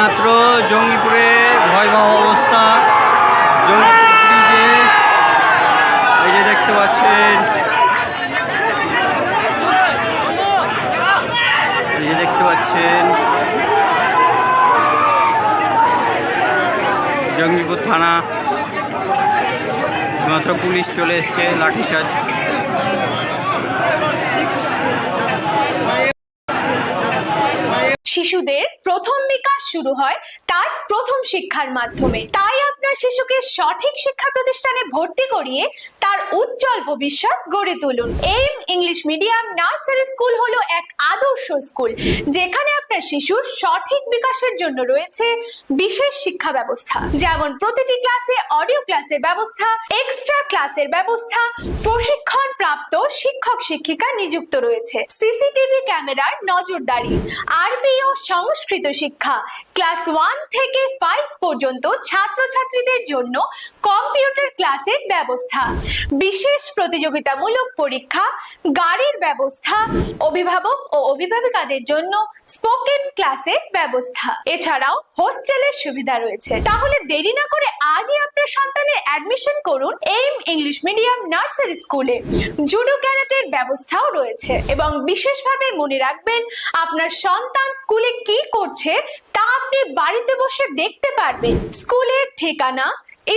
এইমাত্র জঙ্গিপুরে ভয়াবহ অবস্থা। এই যে দেখতে পাচ্ছেন। এই দেখতে পাচ্ছেন। জঙ্গিপুর থানা। মাত্র পুলিশ চলে এসছে, লাঠিচার্জ। শিশুদের প্রথম বিকাশ শুরু হয় তার প্রথম শিক্ষার মাধ্যমে। তাই আপনার শিশুকে সঠিক শিক্ষা প্রতিষ্ঠানে ভর্তি করিয়ে তার উজ্জ্বল ভবিষ্যৎ গড়ে তুলুন। M English medium nursery school হলো এক আদর্শ স্কুল, যেখানে আপনার শিশুর সঠিক বিকাশের জন্য রয়েছে বিশেষ শিক্ষা ব্যবস্থা। যেমন প্রতিটি ক্লাসে অডিও ক্লাসের ব্যবস্থা, এক্সট্রা ক্লাসের ব্যবস্থা, প্রশিক্ষণ প্রাপ্ত শিক্ষক, শিক্ষিকা নিযুক্ত রয়েছে। সিসিটিভি ক্যামেরার নজরদারি। আরবি ও সংস্কৃত শিক্ষা। ক্লাস ওয়ান থেকে ফাইভ পর্যন্ত ছাত্রছাত্রীদের জন্য কম্পিউটার ক্লাসের ব্যবস্থা। বিশেষ প্রতিযোগিতামূলক পরীক্ষা, গাড়ির ব্যবস্থা, অভিভাবক ও অভিভাবিকাদের জন্য স্পোকেন ক্লাসের ব্যবস্থা। এছাড়াও হোস্টেলের সুবিধা রয়েছে। তাহলে দেরি না করে সন্তানের অ্যাডমিশন করুন এম ইংলিশ মিডিয়াম নার্সারি স্কুলে জুডো ক্যারাটের ব্যবস্থাও রয়েছে এবং বিশেষভাবে মনে রাখবেন, আপনার সন্তান স্কুলে কি করছে তা আপনি বাড়িতে বসে দেখতে পারবেন। স্কুলের ঠিকানা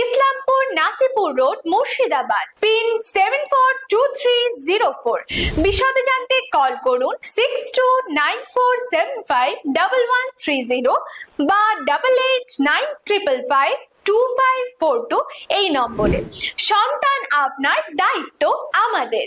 Islampur Nasipur road, Murshidabad, pin seven four two three zero four বিশদে জানতে কল করুন six two nine four seven five double one three zero বা double eight nine triple five two five four two এই নম্বরে। সন্তান আপনার দায়িত্ব আমাদের।